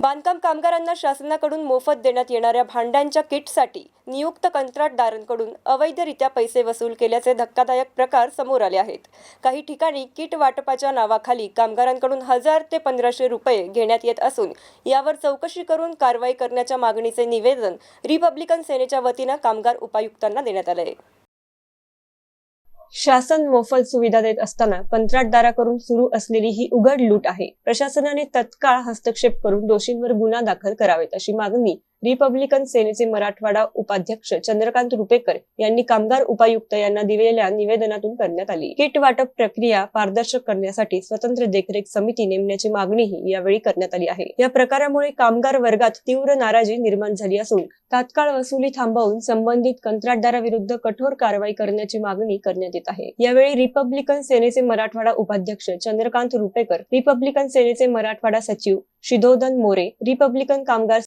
बांधकाम कामगारांना शासनाकडून मोफत देण्यात येणाऱ्या भांड्यांच्या किटसाठी नियुक्त कंत्राटदारांकडून अवैधरित्या पैसे वसूल केल्याचे धक्कादायक प्रकार समोर आले आहेत. काही ठिकाणी किट वाटपाच्या नावाखाली कामगारांकडून हजार ते पंधराशे रुपये घेण्यात येत असून यावर चौकशी करून कारवाई करण्याच्या मागणीचे निवेदन रिपब्लिकन सेनेच्या वतीनं कामगार उपायुक्तांना देण्यात आले आहे शासन मोफत सुविधा देत असताना कंत्राटदाराकडून सुरू असलेली ही उघड लूट आहे. प्रशासनाने तत्काळ हस्तक्षेप करून दोषींवर गुन्हा दाखल करावेत अशी मागणी रिपब्लिकन सेनेचे मराठवाडा उपाध्यक्ष चंद्रकांत रुपेकर यांनी कामगार उपायुक्त यांना दिलेल्या निवेदनातून करण्यात आली. किट वाटप प्रक्रिया पारदर्शक करण्यासाठी स्वतंत्र देखरेख समिती नेमण्याची मागणीही यावेळी करण्यात आली आहे. या प्रकारामुळे कामगार वर्गात तीव्र नाराजी निर्माण झाली असून तात्काळ वसुली थांबवून संबंधित कंत्राटदाराविरुद्ध कठोर कारवाई करण्याची मागणी करण्यात येत आहे. यावेळी रिपब्लिकन सेनेचे मराठवाडा उपाध्यक्ष चंद्रकांत रुपेकर रिपब्लिकन सेनेचे मराठवाडा सचिव शिदोदन मोरे रिपब्लिकन कामगार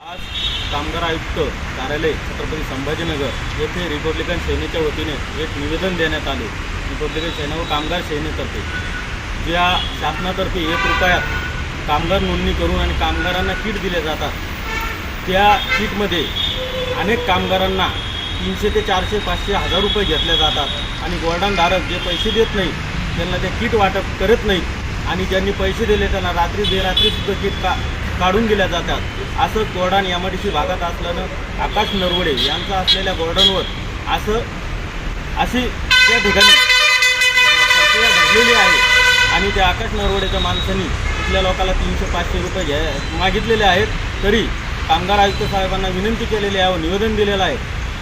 कामगार आयुक्त कार्यालय छत्रपती संभाजीनगर येथे रिपब्लिकन सेनेच्या वतीने एक निवेदन देण्यात आले. रिपब्लिकन सेना व कामगार सेनेतर्फे. ज्या शासनातर्फे एक रुपयात कामगार नोंदणी करून आणि कामगारांना किट दिले जातात त्या किटमध्ये अनेक कामगारांना तीनशे ते चारशे पाचशे हजार रुपये घेतले जातात आणि गोल्डनधारक जे पैसे देत नाही त्यांना ते किट वाटप करत नाहीत आणि ज्यांनी पैसे दिले त्यांना रात्री बेरात्रीसुद्धा किट का काढून दिल्या जातात. असं गोर्डान एम डी सी भागात असल्यानं आकाश नरवडे यांचा असलेल्या गोर्डनवर असं अशी त्या ठिकाणी प्रक्रिया घडलेली आहे. आणि त्या आकाश नरवडेच्या माणसांनी तिथल्या लोकाला तीनशे पाचशे रुपये घ्या मागितलेले आहेत. तरी कामगार आयुक्त साहेबांना विनंती केलेली आहे व निवेदन दिलेलं आहे.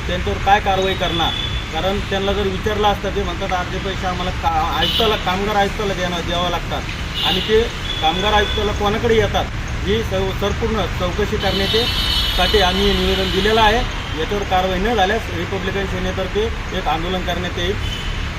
त्यांच्यावर काय कारवाई करणार? कारण त्यांना जर विचारलं असतं ते म्हणतात अर्धे पैसे आम्हाला का आयुक्ताला कामगार आयुक्ताला द्यावं द्यावं लागतात. आणि ते कामगार आयुक्ताला कोणाकडे येतात? ही सौ संपूर्ण चौकशी करण्याचे साठी आम्ही निवेदन दिलेलं आहे. याच्यावर कारवाई न झाल्यास रिपब्लिकन सेनेतर्फे एक आंदोलन करण्यात येईल.